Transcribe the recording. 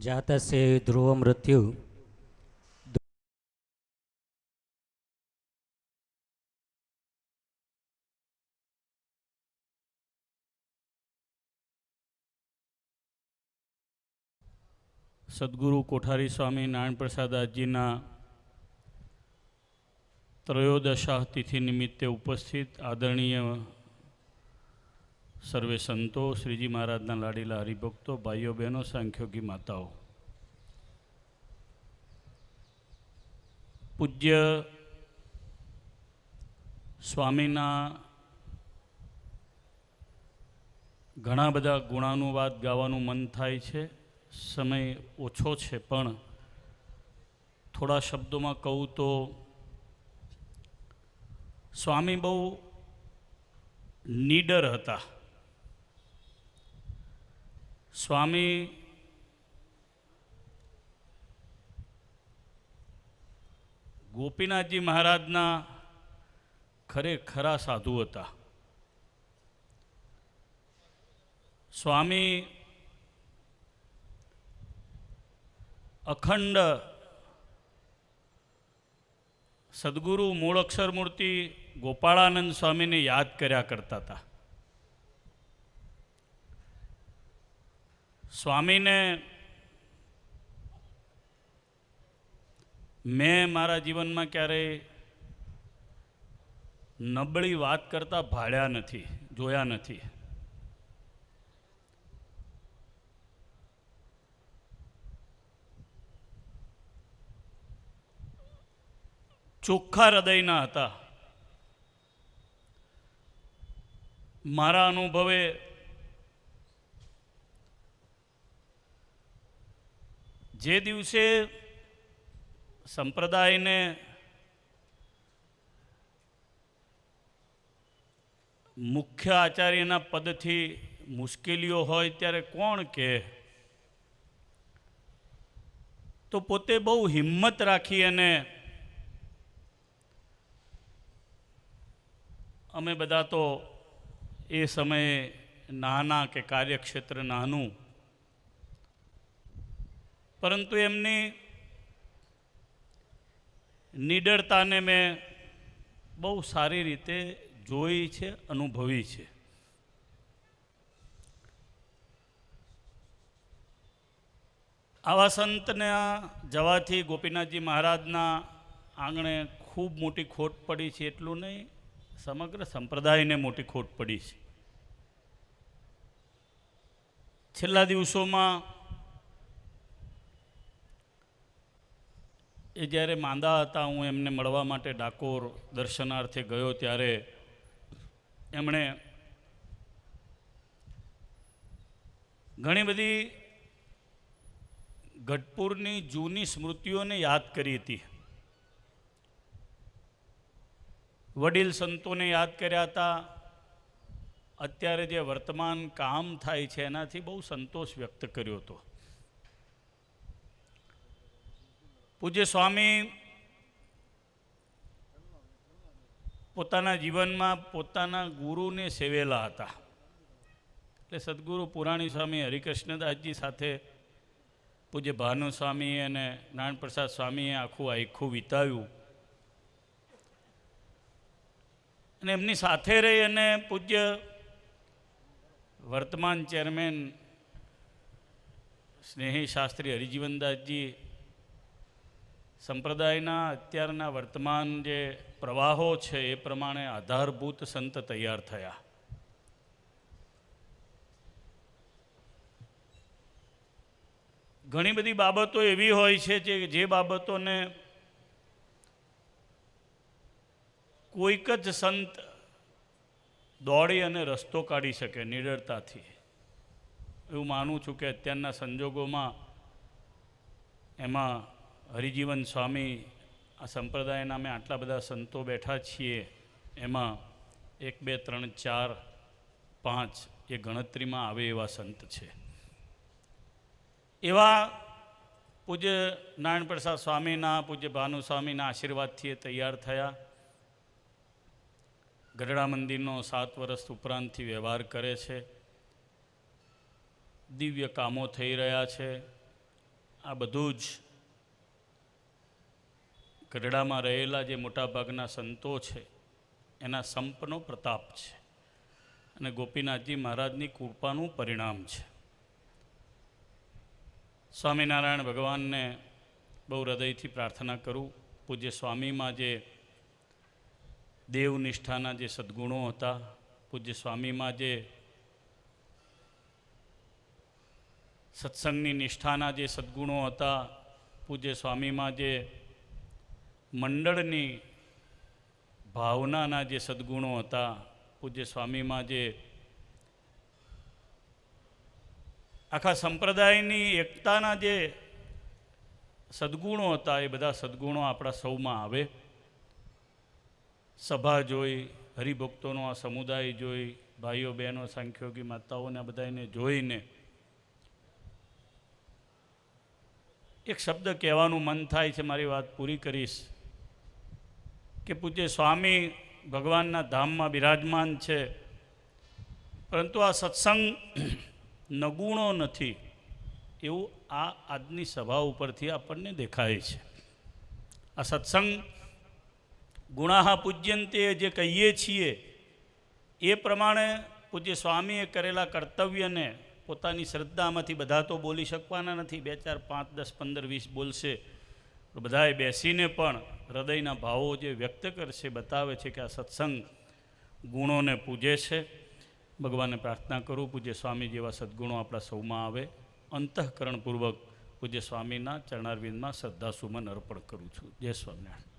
જાતસ્ય ધ્રુવ મૃત્યુ. સદગુરુ કોઠારી સ્વામી નારાયણ પ્રસાદ દાસજીના ત્રયોદશા તિથિ નિમિત્તે ઉપસ્થિત આદરણીય સર્વે સંતો, શ્રીજી મહારાજના લાડીલા હરિભક્તો, ભાઈઓ, બહેનો, સાંખ્યોગી માતાઓ. પૂજ્ય સ્વામીના ઘણા બધા ગુણાનુવાદ ગાવાનું મન થાય છે. સમય ઓછો છે, પણ થોડા શબ્દોમાં કહું તો સ્વામી બહુ નીડર હતા. સ્વામી ગોપીનાથજી મહારાજના ખરેખરા સાધુ હતા. સ્વામી અખંડ સદગુરુ મૂળ અક્ષરમૂર્તિ ગોપાળાનંદ સ્વામીને યાદ કર્યા કરતા હતા. સ્વામીને મેં મારા જીવનમાં ક્યારેય નબળી વાત કરતા ભાળ્યા નથી, જોયા નથી. ચોખ્ખા હૃદયના હતા. મારા અનુભવે જે દિવસે સંપ્રદાયને મુખ્ય આચાર્યના પદથી મુશ્કેલીઓ હોય ત્યારે કોણ કે તો પોતે બહુ હિંમત રાખી અને અમે બધા તો એ સમયે નાના કે કાર્યક્ષેત્ર નાનું પરંતુ એમની નિડરતાને મેં બહુ સારી રીતે જોઈ છે, અનુભવી છે. આવા સંતના જવાથી ગોપીનાથજી મહારાજના આંગણે ખૂબ મોટી ખોટ પડી છે, એટલું નહીં, સમગ્ર સંપ્રદાયને મોટી ખોટ પડી છે. છેલ્લા દિવસોમાં એ જ્યારે માંદા હતા, હું એમને મળવા માટે ડાકોર દર્શનાર્થે ગયો ત્યારે એમણે ઘણી બધી ગઢપુરની જૂની સ્મૃતિઓને યાદ કરી હતી. વડીલ સંતોને યાદ કર્યા હતા. અત્યારે જે વર્તમાન કામ થાય છે, એનાથી બહુ સંતોષ વ્યક્ત કર્યો હતો. પૂજ્ય સ્વામી પોતાના જીવનમાં પોતાના ગુરુને સેવેલા હતા. એટલે સદગુરુ પુરાણી સ્વામી હરિકૃષ્ણદાસજી સાથે પૂજ્ય ભાનુ સ્વામી અને નારાયણપ્રસાદ સ્વામીએ આખું આખું વિતાવ્યું. અને એમની સાથે રહી અને પૂજ્ય વર્તમાન ચેરમેન સ્નેહી શાસ્ત્રી હરિજીવનદાસજી સંપ્રદાયના અત્યારના વર્તમાન જે પ્રવાહો છે, એ પ્રમાણે આધારભૂત સંત તૈયાર થયા. ઘણી બધી બાબતો એવી હોય છે જે જે બાબતોને કોઈક જ સંત દોડી અને રસ્તો કાઢી શકે નિડરતાથી. એવું માનું છું કે અત્યારના સંજોગોમાં એમાં હરિજીવન સ્વામી આ સંપ્રદાયના અમે આટલા બધા સંતો બેઠા છીએ, એમાં એક, બે, ત્રણ, ચાર, પાંચ એ ગણતરીમાં આવે એવા સંત છે. એવા પૂજ્ય નારાયણ પ્રસાદ સ્વામીના, પૂજ્ય ભાનુ સ્વામીના આશીર્વાદથી એ તૈયાર થયા. ગઢડા મંદિરનો સાત વર્ષ ઉપરાંતથી વ્યવહાર કરે છે. દિવ્ય કામો થઈ રહ્યા છે. આ બધું જ ગઢડામાં રહેલા જે મોટાભાગના સંતો છે, એના સંપનો પ્રતાપ છે. અને ગોપીનાથજી મહારાજની કૃપાનું પરિણામ છે. સ્વામિનારાયણ ભગવાનને બહુ હૃદયથી પ્રાર્થના કરું. પૂજ્ય સ્વામીમાં જે દેવનિષ્ઠાના જે સદ્ગુણો હતા, પૂજ્ય સ્વામીમાં જે સત્સંગની નિષ્ઠાના જે સદ્ગુણો હતા, પૂજ્ય સ્વામીમાં જે મંડળની ભાવનાના જે સદ્ગુણો હતા, પૂજ્ય સ્વામીમાં જે આખા સંપ્રદાયની એકતાના જે સદ્ગુણો હતા, એ બધા સદ્ગુણો આપણા સૌમાં આવે. સભા જોઈ, હરિભક્તોનો આ સમુદાય જોઈ, ભાઈઓ બહેનો, સાંખ્યોગી માતાઓને આ બધાને જોઈને એક શબ્દ કહેવાનું મન થાય છે, મારી વાત પૂરી કરીશ. કે પૂજ્ય સ્વામી ભગવાનના ધામમાં બિરાજમાન છે. પરંતુ આ સત્સંગ નગુણો નથી એવું આ આજની સભા ઉપરથી આપણને દેખાય છે. આ સત્સંગ ગુણાહા પૂજ્યંતે જે કહીએ છીએ એ પ્રમાણે પૂજ્ય સ્વામીએ કરેલા કર્તવ્યને પોતાની શ્રદ્ધામાંથી બધા તો બોલી શકવાના નથી. બે ચાર પાંચ દસ પંદર વીસ બોલશે. બધાએ બેસીને પણ હૃદયના ભાવો જે વ્યક્ત કરશે, બતાવે છે કે આ સત્સંગ ગુણોને પૂજે છે. ભગવાનને પ્રાર્થના કરું, પૂજ્ય સ્વામી જેવા સદ્ગુણો આપણા સૌમાં આવે. અંતઃકરણપૂર્વક પૂજ્ય સ્વામીના ચરણારવિંદમાં શ્રદ્ધાસુમન અર્પણ કરું છું. જય સ્વામિનારાયણ.